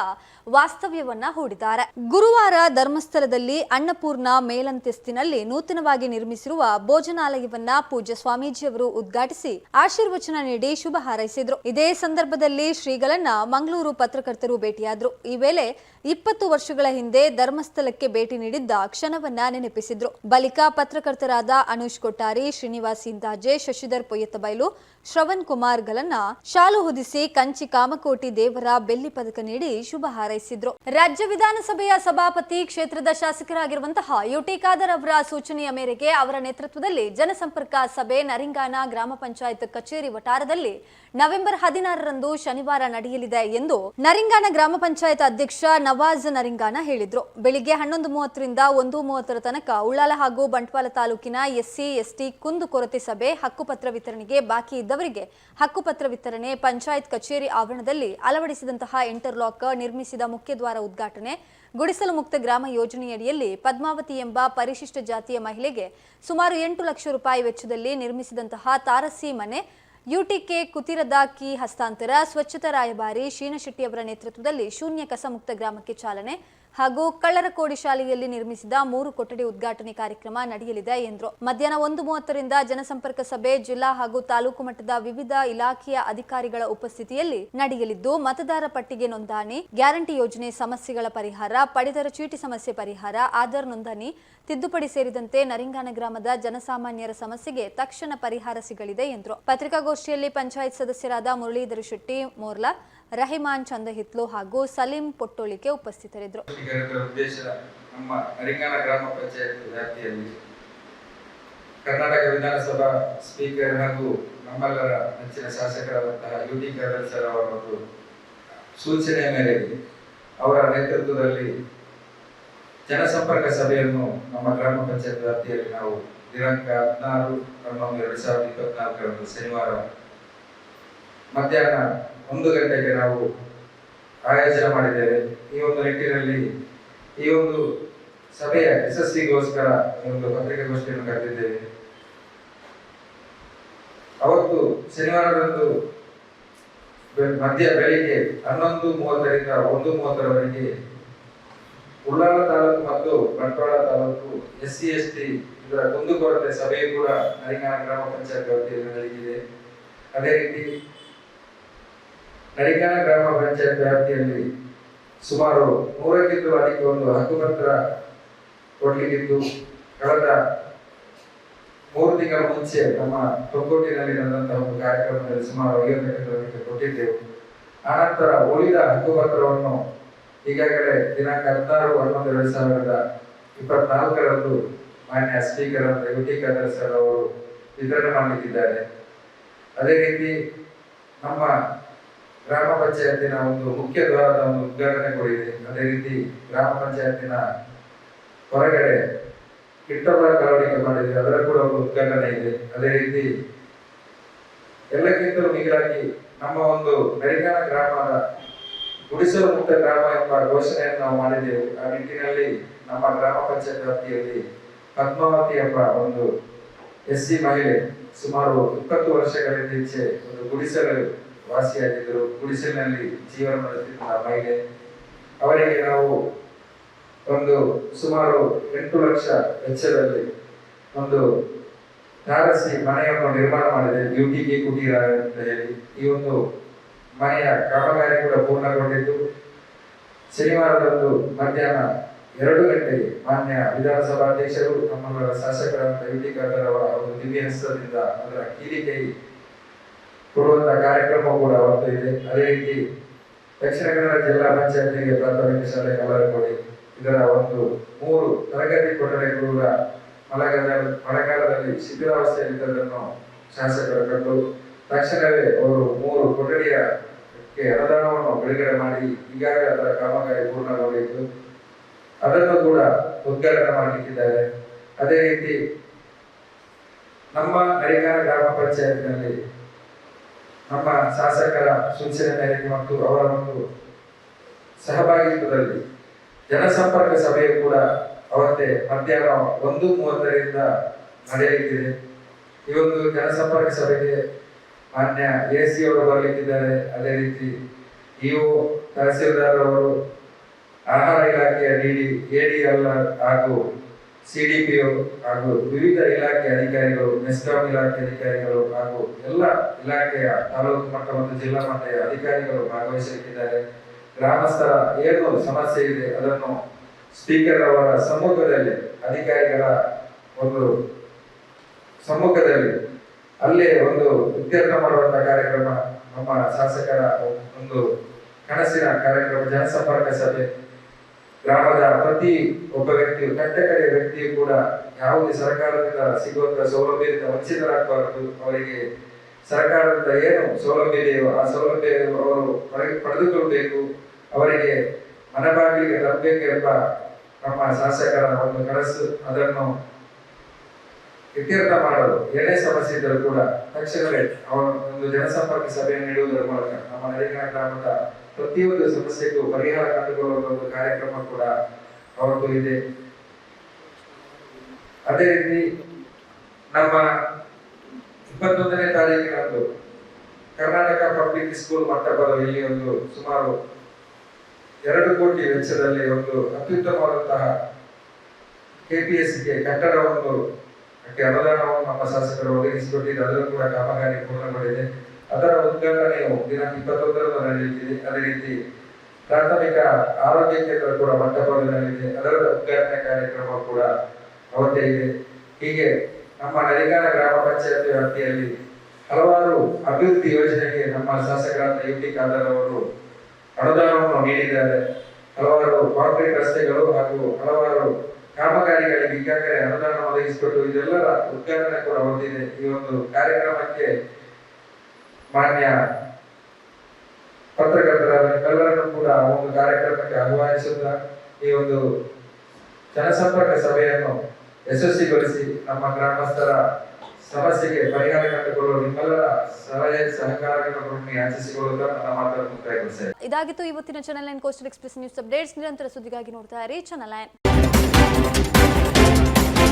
ವಾಸ್ತವ್ಯವನ್ನ ಹೂಡಿದ್ದಾರೆ. ಗುರುವಾರ ಧರ್ಮಸ್ಥಳದಲ್ಲಿ ಅನ್ನಪೂರ್ಣ ಮೇಲಂತಸ್ತಿನಲ್ಲಿ ನೂತನವಾಗಿ ನಿರ್ಮಿಸಿರುವ ಭೋಜನಾಲಯವನ್ನ ಪೂಜ್ಯ ಸ್ವಾಮೀಜಿಯವರು ಉದ್ಘಾಟಿಸಿ ಆಶೀರ್ವಚನ ನೀಡಿ ಶುಭ ಹಾರೈಸಿದ್ರು. ಇದೇ ಸಂದರ್ಭದಲ್ಲಿ ಶ್ರೀಗಳನ್ನ ಮಂಗಳೂರು ಪತ್ರಕರ್ತರು ಭೇಟಿಯಾದ್ರು. ಈ ವೇಳೆ ಇಪ್ಪತ್ತು ವರ್ಷಗಳ ಹಿಂದೆ ಧರ್ಮಸ್ಥಳಕ್ಕೆ ಭೇಟಿ ನೀಡಿದ್ದ ಕ್ಷಣವನ್ನ ನೆನಪಿಸಿದ್ರು. ಬಳಿಕ ಪತ್ರಕರ್ತರಾದ ಅನುಷ್ ಕೊಟ್ಟಾರಿ ಶ್ರೀನಿವಾಸ್ ಇಂದಾಜೆ ಶಶಿಧರ್ ಪೊಯ್ಯತ್ತಬೈಲು ಶ್ರವಣ್ ಕುಮಾರ್ ಗಲನ್ನ ಶಾಲು ಹೊದಿಸಿ ಕಂಚಿ ಕಾಮಕೋಟಿ ದೇವರ ಬೆಳ್ಳಿ ಪದಕ ನೀಡಿ ಶುಭ ಹಾರೈಸಿದ್ರು. ರಾಜ್ಯ ವಿಧಾನಸಭೆಯ ಸಭಾಪತಿ ಕ್ಷೇತ್ರದ ಶಾಸಕರಾಗಿರುವಂತಹ ಯುಟಿ ಖಾದರ್ ಅವರ ಸೂಚನೆಯ ಮೇರೆಗೆ ಅವರ ನೇತೃತ್ವದಲ್ಲಿ ಜನಸಂಪರ್ಕ ಸಭೆ ನರಿಂಗಾನ ಗ್ರಾಮ ಪಂಚಾಯತ್ ಕಚೇರಿ ವಟಾರದಲ್ಲಿ ನವೆಂಬರ್ ಹದಿನಾರರಂದು ಶನಿವಾರ ನಡೆಯಲಿದೆ ಎಂದು ನರಿಂಗಾನ ಗ್ರಾಮ ಪಂಚಾಯತ್ ಅಧ್ಯಕ್ಷ ನವಾಜ್ ನರಿಂಗಾನ ಹೇಳಿದ್ರು. ಬೆಳಿಗ್ಗೆ ಹನ್ನೊಂದು ಮೂವತ್ತರಿಂದ ಒಂದು ಮೂವತ್ತರ ತನಕ ಉಳ್ಳಾಲ ಹಾಗೂ ಬಂಟ್ವಾಳ ತಾಲೂಕಿನ ಎಸ್ಸಿ, ಎಸ್ಟಿ ಕುಂದು ಕೊರತೆ ಸಭೆ, ಹಕ್ಕುಪತ್ರ ವಿತರಣೆಗೆ ಬಾಕಿ ಇದ್ದವರಿಗೆ ಹಕ್ಕುಪತ್ರ ವಿತರಣೆ, ಪಂಚಾಯತ್ ಕಚೇರಿ ಆವರಣದಲ್ಲಿ ಅಳವಡಿಸಿದಂತಹ ಇಂಟರ್ಲಾಕ್ ನಿರ್ಮಿಸಿದ ಮುಖ್ಯದ್ವಾರ ಉದ್ಘಾಟನೆ, ಗುಡಿಸಲು ಮುಕ್ತ ಗ್ರಾಮ ಯೋಜನೆಯಡಿಯಲ್ಲಿ ಪದ್ಮಾವತಿ ಎಂಬ ಪರಿಶಿಷ್ಟ ಜಾತಿಯ ಮಹಿಳೆಗೆ ಸುಮಾರು ಎಂಟು ಲಕ್ಷ ರೂಪಾಯಿ ವೆಚ್ಚದಲ್ಲಿ ನಿರ್ಮಿಸಿದಂತಹ ತಾರಸಿ ಮನೆ, ಯುಟಿಕೆ ಕುತಿರದ ಕಿ ಹಸ್ತಾಂತರ, ಸ್ವಚ್ಛತಾ ರಾಯಭಾರಿ, ಶೀನಶೆಟ್ಟಿಯವರ ನೇತೃತ್ವದಲ್ಲಿ ಶೂನ್ಯ ಕಸ ಮುಕ್ತ ಗ್ರಾಮಕ್ಕೆ ಚಾಲನೆ ಹಾಗೂ ಕಳ್ಳರಕೋಡಿ ಶಾಲೆಯಲ್ಲಿ ನಿರ್ಮಿಸಿದ ಮೂರು ಕೊಠಡಿ ಉದ್ಘಾಟನೆ ಕಾರ್ಯಕ್ರಮ ನಡೆಯಲಿದೆ ಎಂದರು. ಮಧ್ಯಾಹ್ನ ಒಂದು ಮೂವತ್ತರಿಂದ ಜನಸಂಪರ್ಕ ಸಭೆ, ಜಿಲ್ಲಾ ಹಾಗೂ ತಾಲೂಕು ಮಟ್ಟದ ವಿವಿಧ ಇಲಾಖೆಯ ಅಧಿಕಾರಿಗಳ ಉಪಸ್ಥಿತಿಯಲ್ಲಿ ನಡೆಯಲಿದ್ದು, ಮತದಾರ ಪಟ್ಟಿಗೆ ನೋಂದಣಿ, ಗ್ಯಾರಂಟಿ ಯೋಜನೆ ಸಮಸ್ಯೆಗಳ ಪರಿಹಾರ ಪಡಿತರ ಚೀಟಿ ಸಮಸ್ಯೆ ಪರಿಹಾರ, ಆಧಾರ್ ನೋಂದಣಿ, ತಿದ್ದುಪಡಿ ಸೇರಿದಂತೆ ನರಿಂಗಾನ ಗ್ರಾಮದ ಜನಸಾಮಾನ್ಯರ ಸಮಸ್ಯೆಗೆ ತಕ್ಷಣ ಪರಿಹಾರ ಸಿಗಲಿದೆ ಎಂದರು. ಪತ್ರಿಕಾಗೋಷ್ಠಿಯಲ್ಲಿ ಪಂಚಾಯತ್ ಸದಸ್ಯರಾದ ಮುರಳೀಧರ ಶೆಟ್ಟಿ, ಮೋರ್ಲಾ ರಹಿಮಾನ್ ಚಂದಹಿತ್ಲು ಹಾಗೂ ಸಲೀಂ ಪೊಟ್ಟೋಳಿಕೆ ಉಪಸ್ಥಿತರಿದ್ದರು. ನಮ್ಮ ಗ್ರಾಮ ಪಂಚಾಯತ್ ವ್ಯಾಪ್ತಿಯಲ್ಲಿ ಕರ್ನಾಟಕ ವಿಧಾನಸಭಾ ಸ್ಪೀಕರ್ ಹಾಗೂ ನಮ್ಮೆಲ್ಲರ ನೆಚ್ಚಿನ ಶಾಸಕರಾದಂತಹ ಯು ಟಿ ಖಾದರ್ ಸರ್ ಅವರೊಂದು ಸೂಚನೆಯ ಮೇರೆಗೆ ಅವರ ನೇತೃತ್ವದಲ್ಲಿ ಜನಸಂಪರ್ಕ ಸಭೆಯನ್ನು ನಮ್ಮ ಗ್ರಾಮ ಪಂಚಾಯತ್ ವ್ಯಾಪ್ತಿಯಲ್ಲಿ ನಾವು ದಿನಾಂಕ ಹದಿನಾರು, ಹನ್ನೊಂದು, ಎರಡು ಸಾವಿರದ ಇಪ್ಪತ್ನಾಲ್ಕರಂದು ಶನಿವಾರ ಮಧ್ಯಾಹ್ನ ಒಂದು ಗಂಟೆಗೆ ನಾವು ಆಯೋಜನೆ ಮಾಡಿದ್ದೇವೆ. ಈ ಒಂದು ನಿಟ್ಟಿನಲ್ಲಿ ಈ ಒಂದು ಸಭೆಯ ಯಶಸ್ಸಿಗೋಸ್ಕರ ಈ ಒಂದು ಪತ್ರಿಕಾಗೋಷ್ಠಿಯನ್ನು ಕರೆದಿದ್ದೇವೆ. ಅವತ್ತು ಶನಿವಾರದಂದು ಮಧ್ಯ ಬೆಳಿಗ್ಗೆ ಹನ್ನೊಂದು ಮೂವತ್ತರಿಂದ ಒಂದು ಮೂವತ್ತರವರೆಗೆ ಉಳ್ಳಾಲ ತಾಲೂಕು ಮತ್ತು Bantwal taluk S C S T ಇದರ ಕುಂದುಕೊರತೆ ಸಭೆಯು ಕೂಡ ನರಿಂಗಾನ ಗ್ರಾಮ ಪಂಚಾಯತ್ ವ್ಯಾಪ್ತಿಯಲ್ಲಿ ನಡೆದಿದೆ. ಅದೇ ರೀತಿ ನರಿಂಗಾನ ಗ್ರಾಮ ಪಂಚಾಯತ್ ವ್ಯಾಪ್ತಿಯಲ್ಲಿ ಸುಮಾರು ನೂರಕ್ಕಿಂತ ಅಧಿಕ ಒಂದು ಹಕ್ಕುಪತ್ರ ಕೊಡಲಿಕ್ಕಿದ್ದು ಕಳೆದ ಮೂರು ತಿಂಗಳ ಮುಂಚೆ ನಮ್ಮ ತೊಕ್ಕೋಟಿನಲ್ಲಿ ನಡೆದಂತಹ ಒಂದು ಕಾರ್ಯಕ್ರಮದಲ್ಲಿ ಸುಮಾರು ಐವತ್ತು ಕಿಲೋಮೀಟರ್ ಕೊಟ್ಟಿದ್ದೆವು. ಆನಂತರ ಉಳಿದ ಹಕ್ಕುಪತ್ರವನ್ನು ಈಗಾಗಲೇ ದಿನಾಂಕ ಹದಿನಾರು ಹನ್ನೊಂದು ಎರಡು ಸಾವಿರದ ಇಪ್ಪತ್ನಾಲ್ಕರಂದು ಮಾನ್ಯ ಸ್ಪೀಕರ್ ಯುಟಿ ಖಾದರ್ ಸರ್ ಅವರು ವಿತರಣೆ ಮಾಡಲಿಕ್ಕಿದ್ದಾರೆ. ಅದೇ ರೀತಿ ನಮ್ಮ ಗ್ರಾಮ ಪಂಚಾಯತಿನ ಒಂದು ಮುಖ್ಯ ದ್ವಾರದ ಒಂದು ಉದ್ಘಾಟನೆ ಕೂಡ ಅದೇ ರೀತಿ ಗ್ರಾಮ ಪಂಚಾಯತಿನ ಹೊರಗಡೆ ಕಿಟ್ಟಬಳ ಅಳವಡಿಕೆ ಮಾಡಿದೆ ಅದರ ಕೂಡ ಒಂದು ಉದ್ಘಾಟನೆ ಇದೆ. ಅದೇ ರೀತಿ ಎಲ್ಲಕ್ಕಿಂತಲೂ ಮಿಗಿಲಾಗಿ ನಮ್ಮ ಒಂದು ಮೆರಿಗಾನ ಗ್ರಾಮದ ಗುಡಿಸಲು ಮುಕ್ತ ಗ್ರಾಮ ಎಂಬ ಘೋಷಣೆಯನ್ನು ನಾವು ಮಾಡಿದ್ದೆವು. ಆ ನಿಟ್ಟಿನಲ್ಲಿ ನಮ್ಮ ಗ್ರಾಮ ಪಂಚಾಯತ್ ವ್ಯಾಪ್ತಿಯಲ್ಲಿ ಪದ್ಮಾವತಿ ಎಂಬ ಒಂದು ಎಸ್ ಸಿ ಮಹಿಳೆ ಸುಮಾರು ಇಪ್ಪತ್ತು ವರ್ಷಗಳಿಂದ ಈಚೆ ಒಂದು ಗುಡಿಸಲು ವಾಸಿಯಾಗಿದ್ದರು. ಗುಡಿಸಲಿನಲ್ಲಿ ಜೀವನ ನಡೆಸುತ್ತಿದ್ದ ಮಹಿಳೆ. ಅವರಿಗೆ ನಾವು ಒಂದು ಸುಮಾರು ಎಂಟು ಲಕ್ಷ ವೆಚ್ಚದಲ್ಲಿ ಒಂದು ತಾರಸಿ ಮನೆಯನ್ನು ನಿರ್ಮಾಣ ಮಾಡಿದೆ. ಯುಟಿಗೆ ಕುಟೀರ ಅಂತ ಹೇಳಿ. ಈ ಒಂದು ಮನೆಯ ಕಾಮಗಾರಿ ಕೂಡ ಪೂರ್ಣಗೊಂಡಿದ್ದು. ಶನಿವಾರದಂದು ಮಧ್ಯಾಹ್ನ ಎರಡು ಗಂಟೆಗೆ ಮಾನ್ಯ ವಿಧಾನಸಭಾಧ್ಯಕ್ಷರು ನಮ್ಮಗಳ ಶಾಸಕರಾದ ಯುಟಿ ಖಾದರ್ ಅವರ ಒಂದು ದಿವ್ಯ ಹಸ್ತದಿಂದ ಅದರ ಕೀಲಿಕೈ ಕೊಡುವಂತ ಕಾರ್ಯಕ್ರಮ ಕೂಡ ಬರ್ತಾ ಇದೆ ಅದೇ ರೀತಿ ದಕ್ಷಿಣ ಕನ್ನಡ ಜಿಲ್ಲಾ ಪಂಚಾಯತಿಗೆ ಪ್ರಾಥಮಿಕ ಶಾಲೆ ಕಲ್ಲರಕೋಡಿ ಇದರ ಒಂದು ಮೂರು ತರಗತಿ ಕೂಡ ಮಳೆಗಾಲ ಮಳೆಗಾಲದಲ್ಲಿ ಶಿಥಿಲಾವಸ್ಥೆಯಲ್ಲಿದ್ದದನ್ನು ಶಾಸಕರು ಕಂಡು ತಕ್ಷಣವೇ ಅವರು ಮೂರು ಕೊಠಡಿಯ ಅನುದಾನವನ್ನು ಬಿಡುಗಡೆ ಮಾಡಿ ಈಗಾಗಲೇ ಅದರ ಕಾಮಗಾರಿ ಪೂರ್ಣಗೊಂಡಿದ್ದು. ಅದನ್ನು ಕೂಡ ಉದ್ಘಾಟನೆ ಮಾಡಿಟ್ಟಿದ್ದಾರೆ ಅದೇ ರೀತಿ ನಮ್ಮ ಹರಿಹರ ಗ್ರಾಮ ಪಂಚಾಯತ್ನಲ್ಲಿ ನಮ್ಮ ಶಾಸಕರ ಸೂಚನೆ ಮೇರೆಗೆ ಮತ್ತು ಅವರ ಒಂದು ಸಹಭಾಗಿತ್ವದಲ್ಲಿ ಜನಸಂಪರ್ಕ ಸಭೆಯು ಕೂಡ ಅವತ್ತೇ ಮಧ್ಯಾಹ್ನ ಒಂದು ಮೂವತ್ತರಿಂದ ನಡೆಯಲಿದೆ. ಈ ಒಂದು ಜನಸಂಪರ್ಕ ಸಭೆಗೆ ಮಾನ್ಯ ಎ ಸಿ ಅವರು ಬರಲಿಕ್ಕಿದ್ದಾರೆ. ಅದೇ ರೀತಿ ಇಒ ತಹಸೀಲ್ದಾರ್ ಅವರು ಆಹಾರ ಇಲಾಖೆಯ D D A DD ADL ಹಾಗೂ ಸಿಡಿಪಿಒ ಹಾಗೂ ವಿವಿಧ ಇಲಾಖೆ ಅಧಿಕಾರಿಗಳು ಮೆಸ್ಕಾಂ ಇಲಾಖೆ ಅಧಿಕಾರಿಗಳು ಹಾಗೂ ಎಲ್ಲ ಇಲಾಖೆಯ ತಾಲೂಕು ಮಟ್ಟ ಮತ್ತು ಜಿಲ್ಲಾ ಮಟ್ಟದ ಅಧಿಕಾರಿಗಳು ಭಾಗವಹಿಸಿದ್ದಾರೆ ಗ್ರಾಮಸ್ಥರ ಏನು ಸಮಸ್ಯೆ ಇದೆ ಅದನ್ನು ಸ್ಪೀಕರ್ ಅವರ ಸಮ್ಮುಖದಲ್ಲಿ, ಅಧಿಕಾರಿಗಳ ಒಂದು ಸಮ್ಮುಖದಲ್ಲಿ, ಅಲ್ಲೇ ಒಂದು ಉತ್ತೀರ್ಣ ಮಾಡುವಂತಹ ಕಾರ್ಯಕ್ರಮ ನಮ್ಮ ಶಾಸಕರ ಒಂದು ಕನಸಿನ ಕಾರ್ಯಕ್ರಮ, ಜನಸಂಪರ್ಕ ಸಭೆ. ಗ್ರಾಮದ ಪ್ರತಿ ಒಬ್ಬ ವ್ಯಕ್ತಿಯು ಕಟ್ಟಕಡೆ ವ್ಯಕ್ತಿಯು ಕೂಡ ಯಾವುದೇ ಸರ್ಕಾರದಿಂದ ಸಿಗುವಂತಹ ಸೌಲಭ್ಯದಿಂದ ವಂಚಿತರಾಗಬಾರದು. ಅವರಿಗೆ ಸರ್ಕಾರದಿಂದ ಏನು ಸೌಲಭ್ಯ ಇದೆಯೋ ಆ ಸೌಲಭ್ಯವನ್ನು ಅವರು ಹೊರಗೆ ಪಡೆದುಕೊಳ್ಬೇಕು ಅವರಿಗೆ ಮನಬಾಗಿಲಿಗೆ ತರಬೇಕು ಎಂಬ ನಮ್ಮ ಶಾಸಕರ ಒಂದು ಕನಸು. ಅದನ್ನು ಇತ್ಯರ್ಥ ಮಾಡಲು ಏನೇ ಸಮಸ್ಯೆ ಇದ್ದರೂ ಕೂಡ ತಕ್ಷಣವೇ ಅವರು ಒಂದು ಜನಸಂಪರ್ಕ ಸಭೆಯನ್ನು ನೀಡುವುದರ ಮೂಲಕ ನಮ್ಮ ನರೇಗಾ ಗ್ರಾಮದ ಪ್ರತಿಯೊಂದು ಸಮಸ್ಯೆಗೂ ಪರಿಹಾರ ಕಂಡುಕೊಳ್ಳುವ ಒಂದು ಕಾರ್ಯಕ್ರಮ ಕೂಡ ಅವರದ್ದು ಇದೆ. ಅದೇ ರೀತಿ ನಮ್ಮ ಇಪ್ಪತ್ತೊಂದನೇ ತಾರೀಕಿನಂದು ಕರ್ನಾಟಕ ಪಬ್ಲಿಕ್ ಸ್ಕೂಲ್ ಮಂಟಪದ ಇಲ್ಲಿ ಒಂದು ಸುಮಾರು ಎರಡು ಕೋಟಿ ವೆಚ್ಚದಲ್ಲಿ ಒಂದು ಅತ್ಯುತ್ತಮವಾದಂತಹ ಕೆಪಿಎಸ್ಗೆ ಕಟ್ಟಡವನ್ನು ಅದಕ್ಕೆ ನಾವು ನಮ್ಮ ಶಾಸಕರು ಒದಗಿಸಿಕೊಟ್ಟಿದ್ದು ಅದರ ಕೂಡ ಕಾಮಗಾರಿ ಪೂರ್ಣಗೊಂಡಿದೆ. ಅದರ ಉದ್ಘಾಟನೆಯು ದಿನಾಂಕ ಇಪ್ಪತ್ತೊಂದರಂದು ನಡೆಯುತ್ತಿದೆ ಅದೇ ರೀತಿ ಪ್ರಾಥಮಿಕ ಆರೋಗ್ಯ ಕೇಂದ್ರ ಕೂಡ ಮಂಟಪದಲ್ಲಿದೆ. ಅದರ ಉದ್ಘಾಟನೆ ಕಾರ್ಯಕ್ರಮ ಕೂಡ ಅವತ್ತೇ ಇದೆ. ಹೀಗೆ ನಮ್ಮ ನರಿಗಾನ ಗ್ರಾಮ ಪಂಚಾಯತ್ ವ್ಯಾಪ್ತಿಯಲ್ಲಿ ಹಲವಾರು ಅಭಿವೃದ್ಧಿ ಯೋಜನೆಗೆ ನಮ್ಮ ಶಾಸಕರಾದ ಯು ಟಿ ಖಾದರ್ ಅವರು ಅನುದಾನವನ್ನು ನೀಡಿದ್ದಾರೆ. ಹಲವಾರು ಕಾಂಕ್ರೀಟ್ ರಸ್ತೆಗಳು ಹಾಗೂ ಹಲವಾರು ಕಾಮಗಾರಿಗಳಿಗೆ ಈಗಾಗಲೇ ಅನುದಾನ ಒದಗಿಸಿಕೊಟ್ಟು ಇದೆಲ್ಲರ ಉದ್ಘಾಟನೆ ಕೂಡ ಹೊಂದಿದೆ. ಈ ಒಂದು ಕಾರ್ಯಕ್ರಮಕ್ಕೆ ಮಾನ್ಯ ಪತ್ರಕರ್ತರ ಎಲ್ಲರನ್ನು ಕೂಡ ಒಂದು ಕಾರ್ಯಕ್ರಮಕ್ಕೆ ಆಹ್ವಾನಿಸುತ್ತಾ ಈ ಒಂದು ಜನಸಂಪರ್ಕ ಸಭೆಯನ್ನು ಯಶಸ್ವಿಗೊಳಿಸಿ ನಮ್ಮ ಗ್ರಾಮಸ್ಥರ ಸಮಸ್ಯೆಗೆ ಪರಿಹಾರ ಕಂಡುಕೊಳ್ಳುವ ನಿಮ್ಮೆಲ್ಲರ ಸಲಹೆ ಸಹಕಾರಗಳನ್ನು ಯಾಚಿಸಿಕೊಳ್ಳುತ್ತಾ ನನ್ನ ಇದಾಗಿತ್ತು ಇವತ್ತಿನ channel line coastal express news updates ನಿರಂತರ ಸುದ್ದಿಗಾಗಿ ನೋಡ್ತಾ ಇರಿ ಚಾನಲ್ ನೈನ್